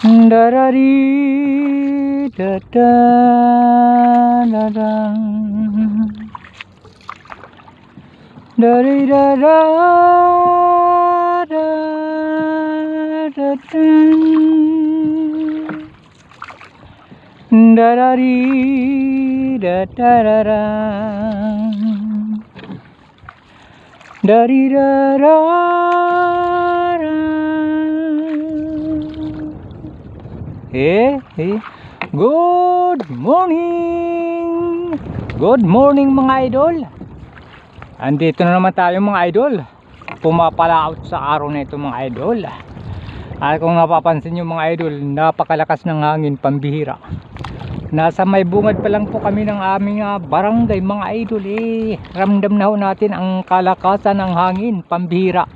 Darari dada dada dari dada dada darari dada dada dari dada Eh, eh. Good morning! Good morning mga idol! Andito na naman tayo mga idol. Pumapalaot sa araw na ito mga idol. At kung napapansin nyo mga idol, napakalakas ng hangin pambihira. Nasa may bungad pa lang po kami ng aming ah, barangay mga idol eh. Ramdam na ho natin ang kalakasan ng hangin pambihira.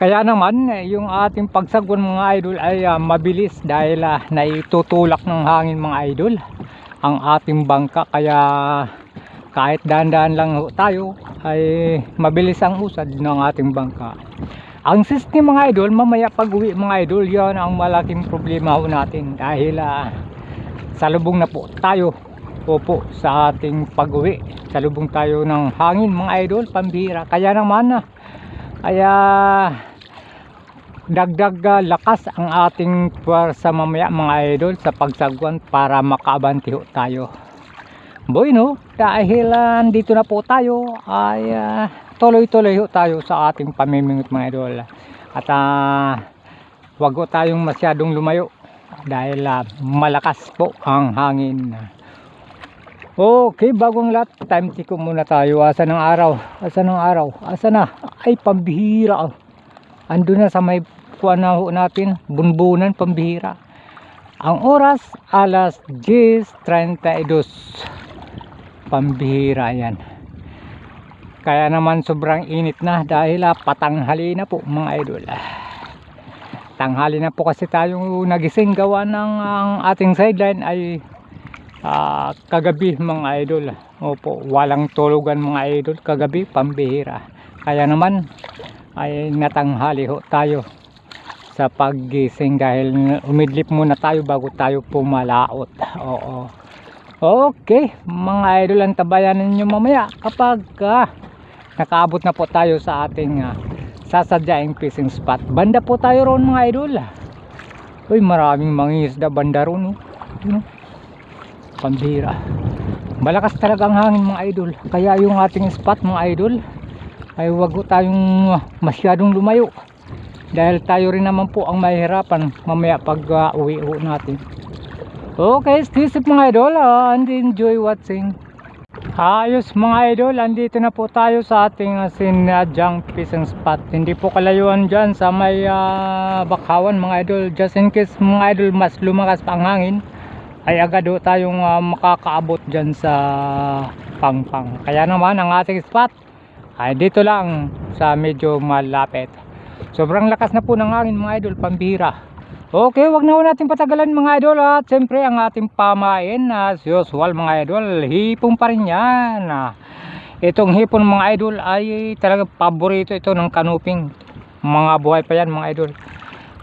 Kaya naman eh, yung ating pagsagwan mga idol ay ah, mabilis dahil ah, naitutulak ng hangin mga idol ang ating bangka kaya kahit dahan-dahan lang tayo ay mabilis ang usad ng ating bangka. Ang system mga idol, mamaya pag uwi mga idol, yan ang malaking problema ho natin dahil ah, salubong na po tayo Opo, sa ating pag-uwi. Salubong tayo ng hangin mga idol, pambira. Kaya naman ah, kaya dagdag ah, lakas ang ating puwersa mamaya mga idol sa pagsagwan para makaabanti ho tayo. Boy no, dahil ah, dito na po tayo ay ah, tuloy-tuloy ho tayo sa ating pamimingot mga idol. At ah, wag ho tayong masyadong lumayo dahil ah, malakas po ang hangin. Okay, bagong lahat, time check muna tayo. Asa ng araw? Asa ng araw? Asa na? Ay, pambihira. Ando na sa may kuwan na natin, bunbunan, pambihira. Ang oras, alas 10.32. Pambihira yan. Kaya naman sobrang init na dahil ah, patanghali na po mga idol. Tanghali na po kasi tayo nagising gawa ng ang ating sideline ay ah, kagabi mga idol. Opo, walang tulugan mga idol kagabi, pambihira. Kaya naman ay natanghali ho tayo sa paggising dahil umidlip muna tayo bago tayo pumalaot. Oo. Okay, mga idol ang tabayanan nyo mamaya kapag ah, nakaabot na po tayo sa ating ah, sasadyaing fishing spot. Banda po tayo roon mga idol. Uy, maraming mangingisda banda roon. Yun, oh. Pambira. Malakas talaga ang hangin mga idol. Kaya yung ating spot mga idol ay wag tayong ah, masyadong lumayo. Dahil tayo rin naman po ang mahihirapan mamaya pag ah, uwi ho natin. Okay, stay safe mga idol ah, and enjoy watching. Ayos mga idol, andito na po tayo sa ating uh, sinadyang fishing spot. Hindi po kalayuan dyan sa may ah, bakawan mga idol. Just in case mga idol mas lumakas pa ang hangin, ay agad tayong ah, makakaabot dyan sa pangpang. Kaya naman ang ating spot ay dito lang sa medyo malapit. Sobrang lakas na po ng hangin mga idol, pambihira. Okay, wag na ho natin patagalan mga idol at siyempre ang ating pamain as usual mga idol, hipon pa rin yan. Itong hipon mga idol ay talaga paborito ito ng kanuping. Mga buhay pa yan mga idol.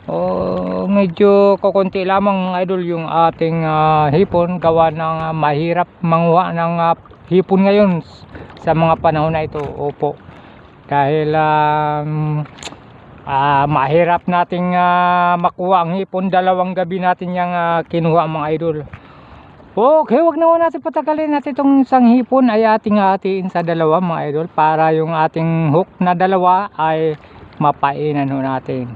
Oh, medyo kukunti lamang mga idol yung ating ah, hipon gawa ng ah, mahirap manguha ng ah, hipon ngayon sa mga panahon na ito. Opo. Dahil um, Ah, mahirap nating ah, makuha ang hipon dalawang gabi natin yung ah, kinuha mga idol. Okay, wag na natin patagalin natin itong isang hipon ay ating hatiin sa dalawa mga idol para yung ating hook na dalawa ay mapainan ho natin.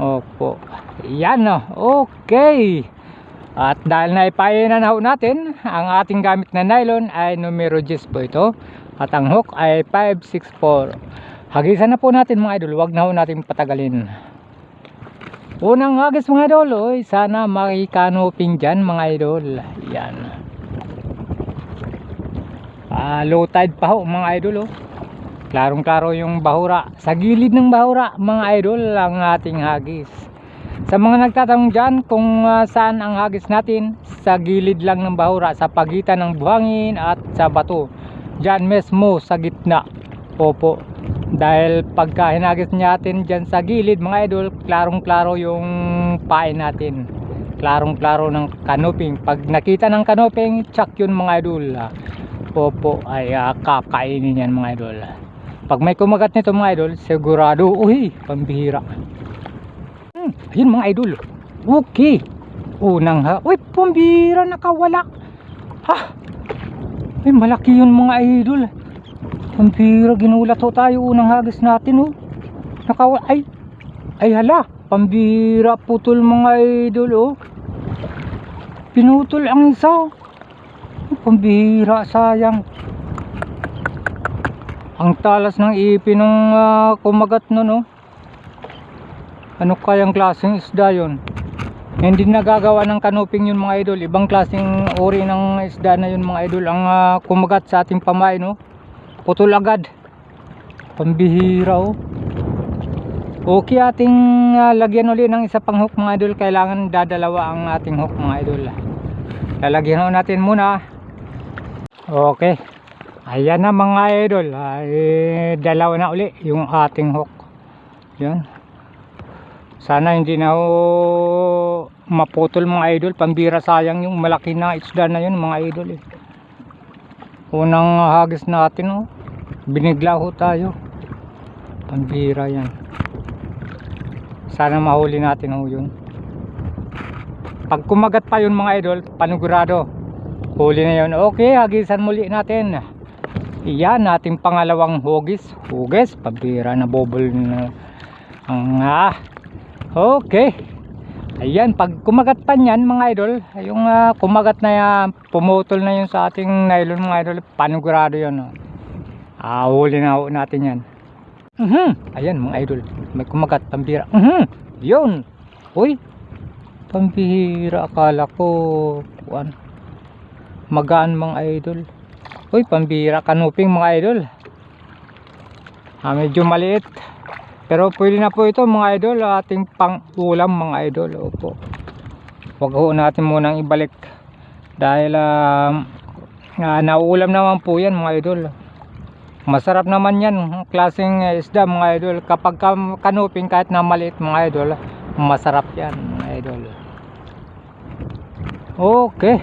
Opo. Yan no. Okay. At dahil na ho natin, ang ating gamit na nylon ay numero 10 po ito. At ang hook ay 564. Hagisan na po natin mga idol, wag na ho natin patagalin. Unang hagis mga idol, oy, sana makikanoping dyan mga idol. Yan. Ah, low tide pa ho mga idol oh. Klarong klaro yung bahura. Sa gilid ng bahura mga idol ang ating hagis. Sa mga nagtatanong dyan kung ah, saan ang hagis natin, sa gilid lang ng bahura, sa pagitan ng buhangin at sa bato. Dyan mismo sa gitna. Opo. dahil pagka hinagis natin dyan sa gilid mga idol klarong klaro yung pain natin. Klarong klaro ng kanoping. Pag nakita ng kanoping tsak yun mga idol. Opo. Ay ah, kakainin yan mga idol. Pag may kumagat nito mga idol sigurado uy pambihira. Hmm, ayun mga idol. Okay. Unang ha uy pambihira nakawala. Ha ay malaki yun mga idol. Pambihira ginulat ho tayo unang hagis natin oh. Nakawala ay ay hala pambihira putol mga idol oh. Pinutol ang isa Ay, pambihira sayang. Ang talas ng ipin ng ah, kumagat no no ano kayang klaseng isda yon hindi nagagawa ng kanuping yun mga idol. Ibang klaseng uri ng isda na yun mga idol. Ang ah, kumagat sa ating pamay no putol agad. Pambihira oh. Okay ating ah, lagyan uli ng isa pang hook mga idol. Kailangan dadalawa ang ating hook mga idol. Lalagyan natin muna. Okay. Ayan na mga idol. Ay dalawa na uli yung ating hook. Yan sana hindi na ho maputol mga idol. Pambira sayang yung malaki na isda na yun mga idol eh. unang hagis natin oh. binigla ho tayo. Pambira yan. Sana mahuli natin ho yun. Pag kumagat pa yun mga idol panigurado. Huli na yun. Okay hagisan muli natin. Yan ating pangalawang hugis. Hugis pambira na bobol na ang ah Okay. Ayan, pag kumagat pa niyan mga idol, yung ah, kumagat na yan, pumutol na yun sa ating nylon mga idol, panigurado yun. Oh. Ah, huli na natin yan. Mhm. Ayan mga idol, may kumagat, pambira. Mhm. Yun. Uy, pambihira akala ko, kuan. Magaan mga idol. Uy, pambihira kanuping mga idol. Ah, medyo maliit. Pero pwede na po ito mga idol, ating pang ulam mga idol. Opo. Huwag ho natin munang ibalik. Dahil um, ah, nauulam naman po yan mga idol. Masarap naman yan, klaseng isda mga idol. Kapag ka- kanuping kahit na maliit mga idol, masarap yan mga idol. Okay.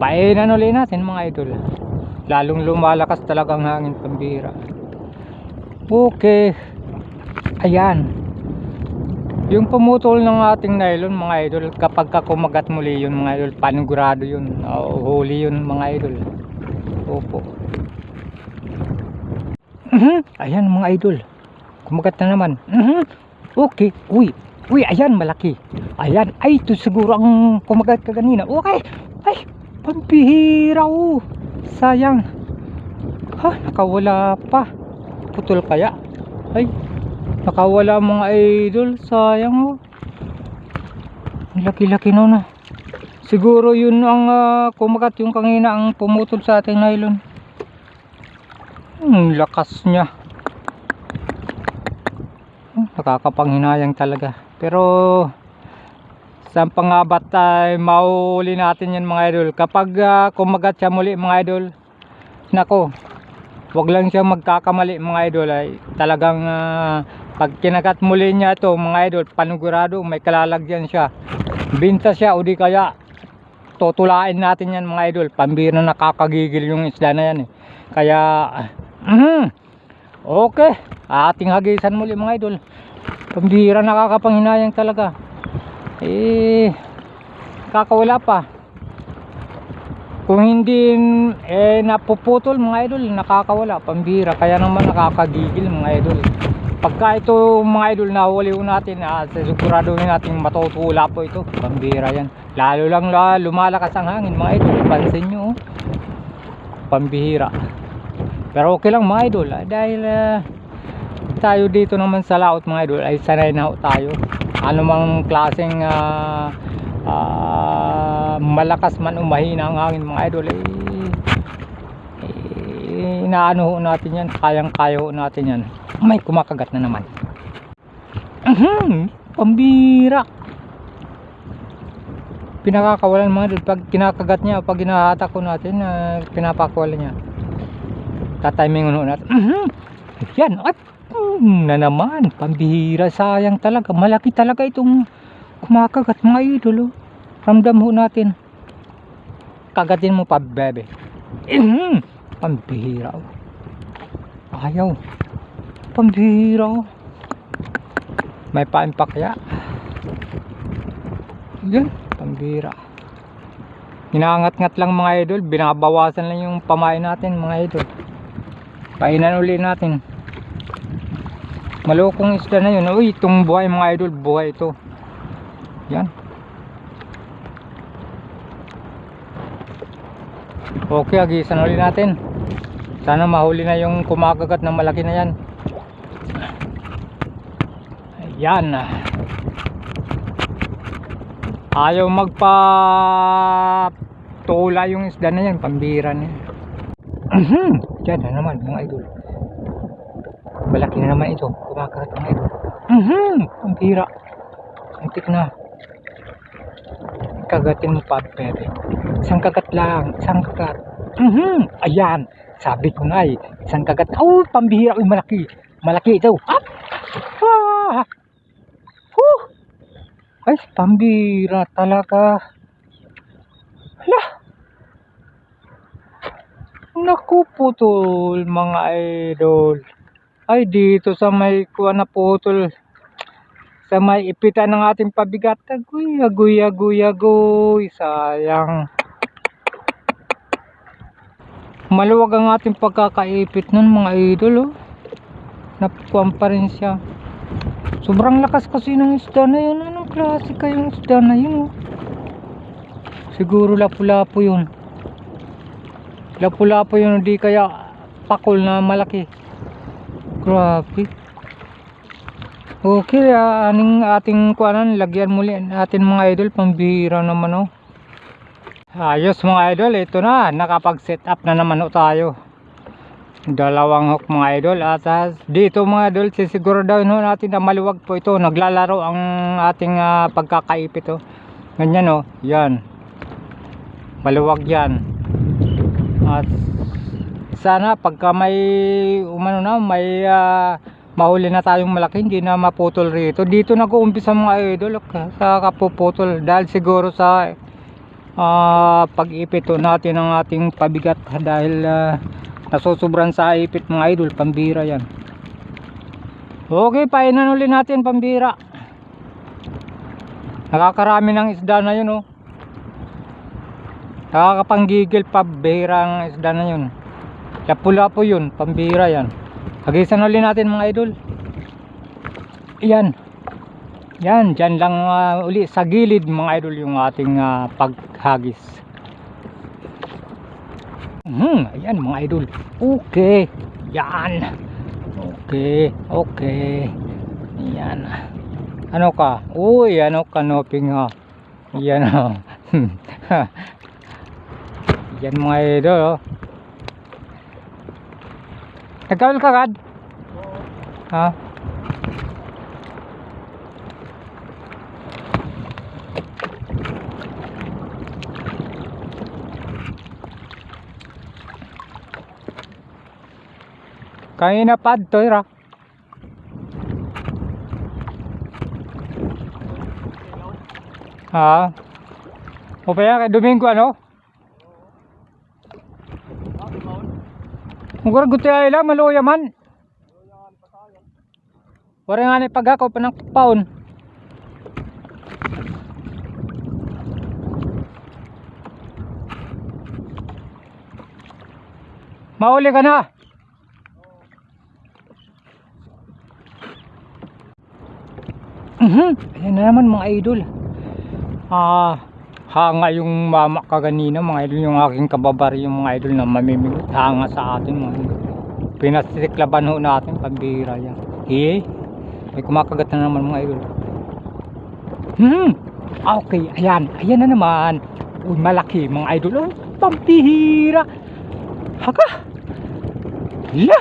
Painan ulit natin mga idol. Lalong lumalakas talagang hangin pambira. Okay. Ayan. Yung pumutol ng ating nylon mga idol, kapag ka kumagat muli yun mga idol, panigurado yun. Oo, huli yun mga idol. Opo. Mhm. Ayan mga idol. Kumagat na naman. Mhm. Okay. Uy. Uy, ayan malaki. Ayan. Ay, ito siguro ang kumagat ka kanina. Okay. Ay, pampihira oh. Sayang. Ha, nakawala pa. Putol kaya. Ay, nakawala mga idol. Sayang oh. Laki-laki no na. Siguro yun ang ah, kumagat yung kanina ang pumutol sa ating nylon. Ang lakas niya. Hmm, Nakakapanghinayang talaga. Pero sa pangabat ay mauli natin yan mga idol. Kapag ah, kumagat siya muli mga idol, nako, wag lang siya magkakamali mga idol ay talagang ah, pag kinagat muli niya ito mga idol, panigurado may kalalagyan siya. Binta siya o di kaya tutulain natin yan mga idol. Pambira nakakagigil yung isda na yan eh. Kaya, mhm, okay, ating hagisan muli mga idol. Pambira nakakapanghinayang talaga. Eh, kakawala pa. Kung hindi eh napuputol mga idol, nakakawala, pambira. Kaya naman nakakagigil mga idol. Pagka ito mga idol nahuli ko natin, ah, siguraduhin natin matutula po ito. Pambira yan. Lalo lang la, lumalakas ang hangin mga idol. Pansin nyo. oh. Pambihira. Pero okay lang mga idol. ah, dahil ah, tayo dito naman sa laot mga idol ay sanay na tayo. Ano mang klaseng ah, ah, malakas man o mahina ang hangin mga idol eh, eh, inaano natin yan. Kayang kaya natin yan. May kumakagat na naman. Mhm, pambira. Pinakakawalan mga idol pag kinakagat niya pag hinahatak ko natin uh, pinapakawalan niya. Tatimingon ho natin. Mhm. Yan, at mm, na naman, pambihira, sayang talaga. Malaki talaga itong kumakagat mga idol. Oh. Ramdam ho natin. Kagatin mo pa, bebe. Mhm, pambihira. Oh. Ayaw. Pambihira. May paimpakya. Yan, pambihira. Inaangat-ngat lang mga idol, binabawasan lang yung pamain natin mga idol. Painan uli natin. Malukong isda na yun. Uy, itong buhay mga idol, buhay ito. Yan. Okay, agisan uli natin. Sana mahuli na yung kumakagat na malaki na yan. Ayan. Ayaw magpa tula yung isda na yan, pambira na yan. Diyan na naman mga idol. Malaki na naman ito. Kumakagat mga idol. Pambira. Antik na. Kagatin mo pa, bebe. Isang kagat lang. Isang kagat. Ayan. Sabi ko nga eh. Isang kagat. Oh, pambihira. Uy, malaki. Malaki ito. Up. Ah. Ay, pambira talaga. Hala. Naku putol mga idol. Ay dito sa may kuha na putol. Sa may ipitan ng ating pabigat. Agoy, agoy, agoy, agoy. Sayang. Maluwag ang ating pagkakaipit nun mga idol oh. Napukuan pa rin siya. Sobrang lakas kasi ng isda na yun. Anong klase kayong isda na yun oh? Siguro lapu-lapu yun. Lapu-lapu yun, di kaya pakol na malaki. Grabe. Okay, ah, aning ating kuanan, lagyan muli natin mga idol, pambihira naman oh. Ayos mga idol, ito na, nakapag-set up na naman oh tayo. Dalawang hook mga idol at ah, dito mga idol, sisiguraduhin ho natin na maluwag po ito. Naglalaro ang ating ah, pagkakaipit oh. Ganyan oh, yan. Maluwag yan. At sana pagka may umano na may ah, mahuli na tayong malaki hindi na maputol rito dito nag-uumpisa mga idol ok, sa kapuputol dahil siguro sa ah, pag-ipito natin ng ating pabigat dahil ah, nasusubran sa ipit mga idol pambira yan okay painan uli natin pambira nakakarami ng isda na yun oh Nakakapanggigil pa ang isda na yun. Lapu-lapu yun, pambira yan. Hagisan ulit natin mga idol. Yan. Yan, dyan lang ah, uli sa gilid mga idol yung ating ah, paghagis. Hmm, ayan mga idol. Okay. Yan. Okay, okay. Yan. Ano ka? Uy, ano ka noping ha? Yan ha. Yan mga idol oh. Nagkawal ka kad? Ha? Kain na pad to ra. Ha? O pa kay Domingo ano? Mugor guti ay lang maluya man. Wala nga ni pag ako pa paon. Mauli ka na. Mhm. Ayan na naman mga idol. Ah, hanga yung mama ka kanina mga idol. Yung aking kababari yung mga idol na mamimigot hanga sa atin mga idol. Pinasiklaban ho natin pambira yan. Eh may kumakagat na naman mga idol. Hmm okay. Ayan. Ayan na naman. Uy malaki mga idol. Oh pampihira. Haka. La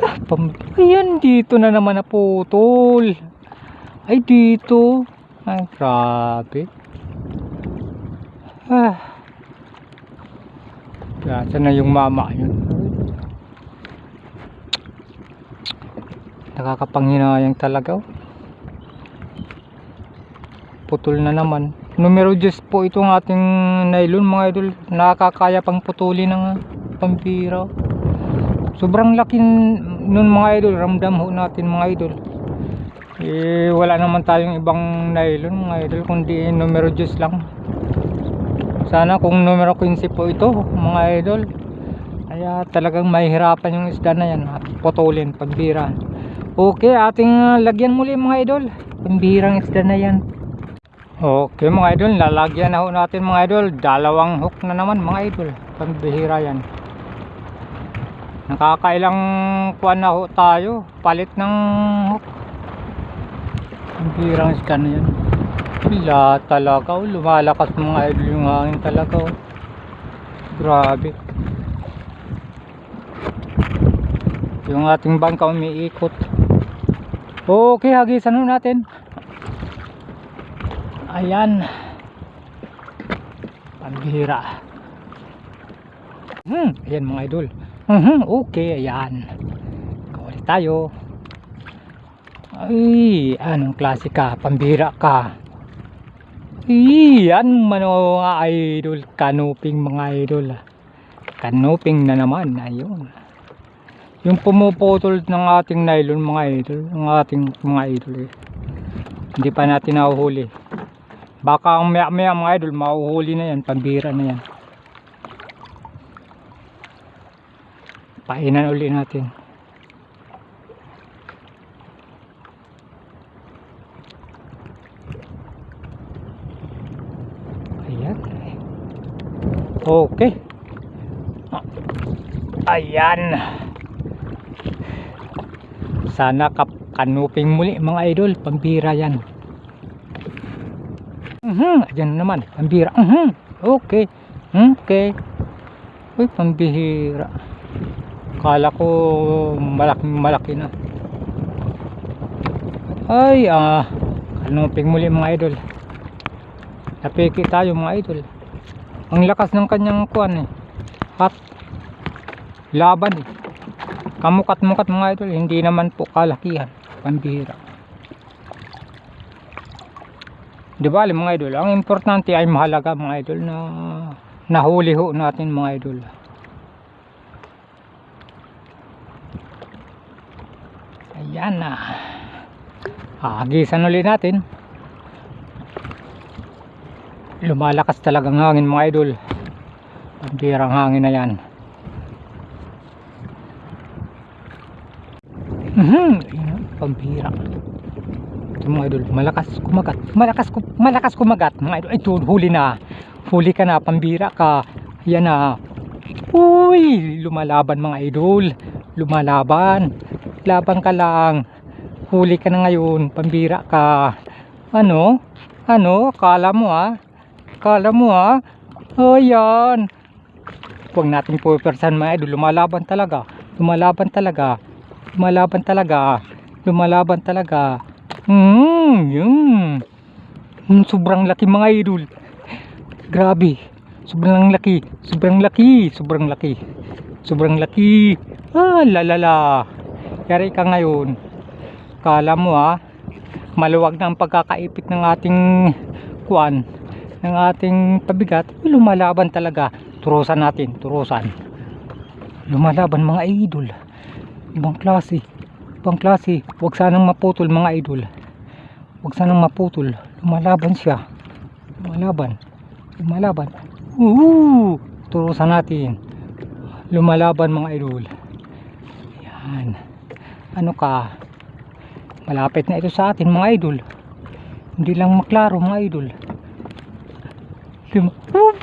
Kapam. Ayan, dito na naman na putol. Ay, dito. Ay, grabe. Ah. Gasa na yung mama yun. Nakakapanghinayang talaga. Oh. Putol na naman. Numero 10 po itong ating nylon mga idol. Nakakaya pang putuli ng pampira. Oh. Sobrang laki nun mga idol. Ramdam ho natin mga idol. Eh, wala naman tayong ibang nylon mga idol. Kundi numero 10 lang. Sana kung numero 15 po ito mga idol. Kaya talagang mahihirapan yung isda na yan. At putulin, pambira. Okay, ating ah, lagyan muli mga idol. Pambirang isda na yan. Okay mga idol, lalagyan na ho natin mga idol. Dalawang hook na naman mga idol. Pambihira yan. Nakakailang kuwan na ho tayo. Palit ng hook. Pambihirang isda na yan. Wala talaga. Oh. Lumalakas mga idol yung hangin talaga. Oh. Grabe. Yung ating bangka umiikot. Okay, hagisan ho natin. Ayan. Pambihira. Hmm, ayan mga idol. Mhm, okay, ayan. Kawali tayo. Ay, anong klase ka? Pambihira ka. Ay, yan mano mga idol. Kanuping mga idol. Kanuping na naman. Ayun. Yung pumuputol ng ating nylon mga idol. Ng ating mga idol eh. Hindi pa natin nahuhuli. Baka ang maya maya mga idol, mahuhuli na yan, pambira na yan. Painan uli natin. Ayan. Okay. Ayan. Sana kap kanuping muli mga idol, pambira yan. Mhm, ayan naman, pambira. Mhm. Okay. Okay. Uy, pambihira. Kala ko malaki malaki na. Ay, ah, kanuping muli mga idol. Napiki tayo mga idol. Ang lakas ng kanyang kuan eh. Hat. Laban eh. Kamukat-mukat mga idol, hindi naman po kalakihan. Pambihira. Di mga idol, ang importante ay mahalaga mga idol na nahuli ho natin mga idol. Ayan na. Hagisan ulit natin. Lumalakas talagang hangin mga idol. Pambirang hangin na yan. Mhm, ayun, pambira. Ito mga idol, malakas kumagat. Malakas malakas kumagat mga idol. Ito huli na. Huli ka na, pambira ka. Yan na. Uy, lumalaban mga idol. Lumalaban. Laban ka lang. Huli ka na ngayon, pambira ka. Ano? Ano? Kala mo ha? Kala mo ha? Oh, yan. Huwag natin pupersan mga idol. Lumalaban talaga. Lumalaban talaga. Lumalaban talaga. Lumalaban talaga. Hmm, yun. Hmm, sobrang laki mga idol. Grabe. Sobrang laki. Sobrang laki. Sobrang laki. Sobrang laki. Ah, lalala. Yari ka ngayon. Kala mo ha, maluwag na ang pagkakaipit ng ating kuan, ng ating pabigat. Lumalaban talaga. Turusan natin. Turusan. Lumalaban mga idol. Ibang klase. Ibang klase. Huwag sanang maputol mga idol. Huwag sanang maputol. Lumalaban siya. Lumalaban. Lumalaban. Uhu! Turusan natin. Lumalaban mga idol. Yan. Ano ka? Malapit na ito sa atin mga idol. Hindi lang maklaro mga idol. Lum Whoop!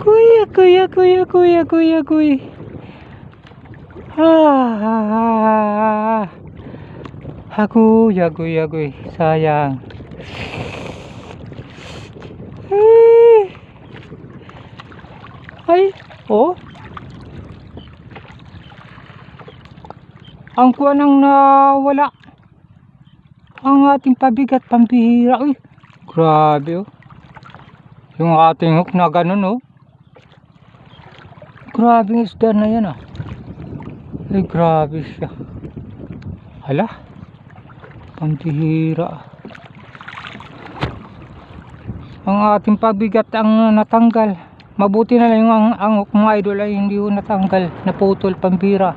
Kuya, kuya, kuya, kuya, kuya, kuya. Ah, Agoy, agoy, agoy. Sayang. Eh. Ay, oh. Ang kuha nang nawala. Ang ating pabigat, pambihira. Uy, grabe oh. Yung ating hook na ganun oh. Grabe yung isda na yan ah. Ay, grabe siya. Hala. Pambihira. Ang ating pabigat ang natanggal. Mabuti na lang yung ang, ang hook mga idol ay hindi natanggal. Naputol pambira.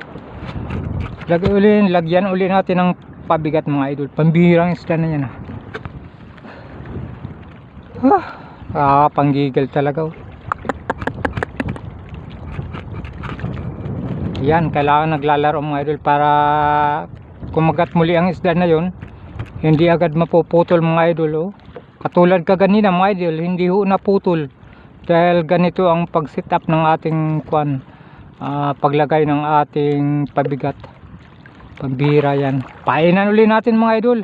Lagay uli, lagyan uli natin ng pabigat mga idol. Pambihirang isda na yan. Ah, ah panggigil talaga. oh. Yan, kailangan naglalaro mga idol para kumagat muli ang isda na yon hindi agad mapuputol mga idol oh. katulad kaganina mga idol hindi ho naputol dahil ganito ang pag set up ng ating kwan ah, paglagay ng ating pabigat pambira yan. Painan uli natin mga idol.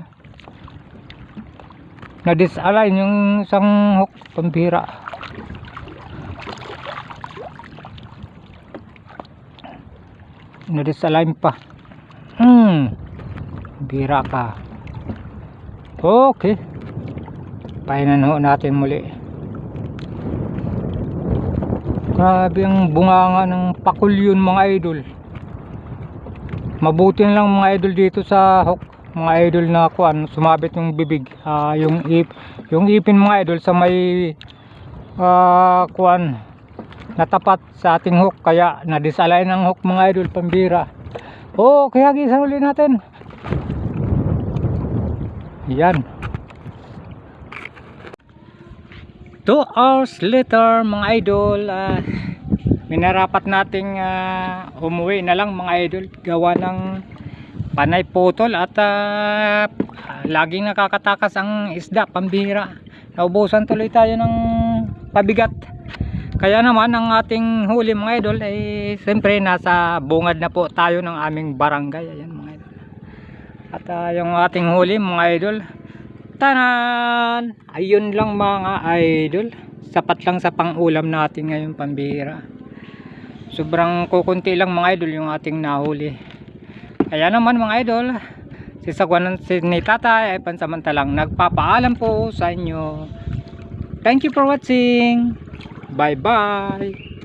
Na disalign yung isang hook pambira. Na disalign pa. Hmm. Bira ka. Okay. Painan ho natin muli. Grabe ang bunganga ng pakul yun mga idol mabuti na lang mga idol dito sa hook mga idol na kuan sumabit yung bibig. Ah, yung ip yung ipin mga idol sa may ah, kuan natapat sa ating hook kaya na-disalign ang hook mga idol pambira. Oh kaya gisan uli natin. Yan. 2 hours later mga idol ah, minarapat nating ah, umuwi na lang mga idol. Gawa ng panay putol at ah, laging nakakatakas ang isda pambira naubusan tuloy tayo ng pabigat. Kaya naman ang ating huli mga idol ay siyempre nasa bungad na po tayo ng aming barangay. Ayan mga idol. At ah, yung ating huli mga idol tanan! Ayun lang mga idol. Sapat lang sa pangulam natin ngayon pambira sobrang kukunti lang mga idol yung ating nahuli. Kaya naman mga idol. Si Sagwanan si ni tatay ay pansamantalang nagpapaalam po sa inyo. Thank you for watching. Bye bye